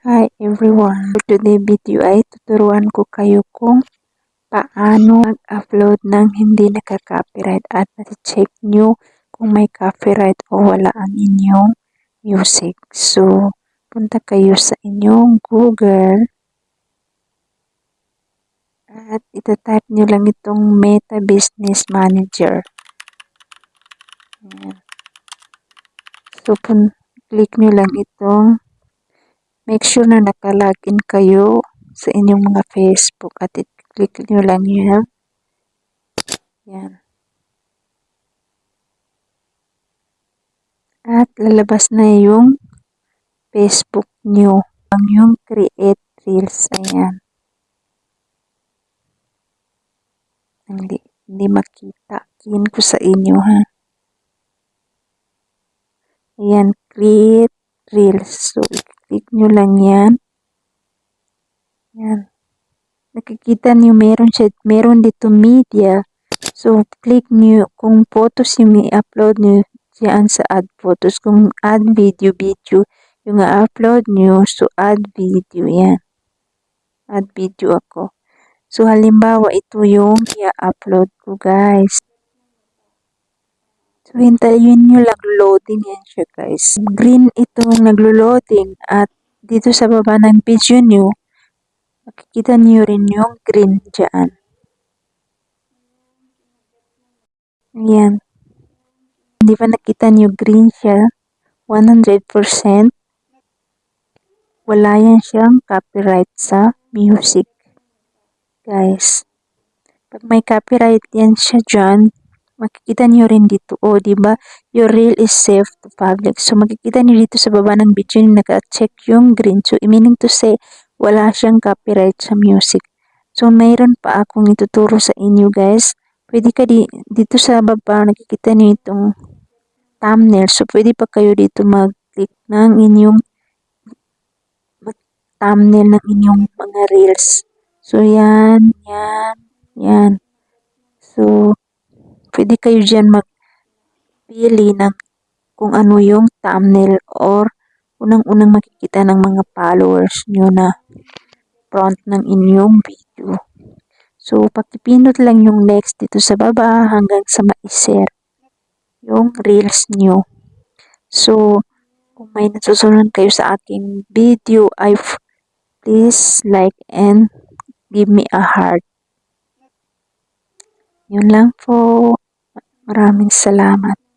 Hi everyone! For today video ay tuturuan ko kayo kung paano mag-upload ng hindi nakaka-copyright at check nyo kung may copyright o wala ang inyong music. So, punta kayo sa inyong Google at itatype nyo lang itong Meta Business Manager. Ayan. So, click nyo lang itong make sure na nakalagin kayo sa inyong mga Facebook at i-click nyo lang yan. Yan. At lalabas na yung Facebook nyo. Ang yung create reels. Ayan. Hindi, hindi makita. Kin ko sa inyo ha. Ayan, create reels. So, click nyo lang yan. Yan. Nakikita niyo meron siya, meron dito media. So, click niyo kung photos yung i-upload niyo diyan sa add photos. Kung add video, video yung i-upload niyo. So, add video yan. Add video ako. So, halimbawa, ito yung i-upload ko, guys. So, hintayin nyo lang loading yan siya, guys. Green itong naglo-loading at dito sa baba ng video nyo, makikita nyo rin yung green dyan. Ayan. Hindi ba nakita nyo green siya? 100%. Wala yan siyang copyright sa music guys. Pag may copyright yan siya dyan, makikita niyo rin dito, o oh, di ba your reel is safe to public. So, makikita niyo dito sa baba ng video yung naka-check yung green. So, meaning to say, wala siyang copyright sa music. So, mayroon pa akong ituturo sa inyo guys. Pwede ka di, dito sa baba, nakikita niyo itong thumbnail. So, pwede pa kayo dito mag-click ng inyong thumbnail ng inyong mga reels. So, yan, yan, yan. So, pwede kayo dyan magpili ng kung ano yung thumbnail or unang-unang makikita ng mga followers nyo na front ng inyong video. So, pakipindot lang yung next dito sa baba hanggang sa ma-share yung reels nyo. So, kung may nasusunod kayo sa aking video, I please like and give me a heart. Yun lang po. Maraming salamat.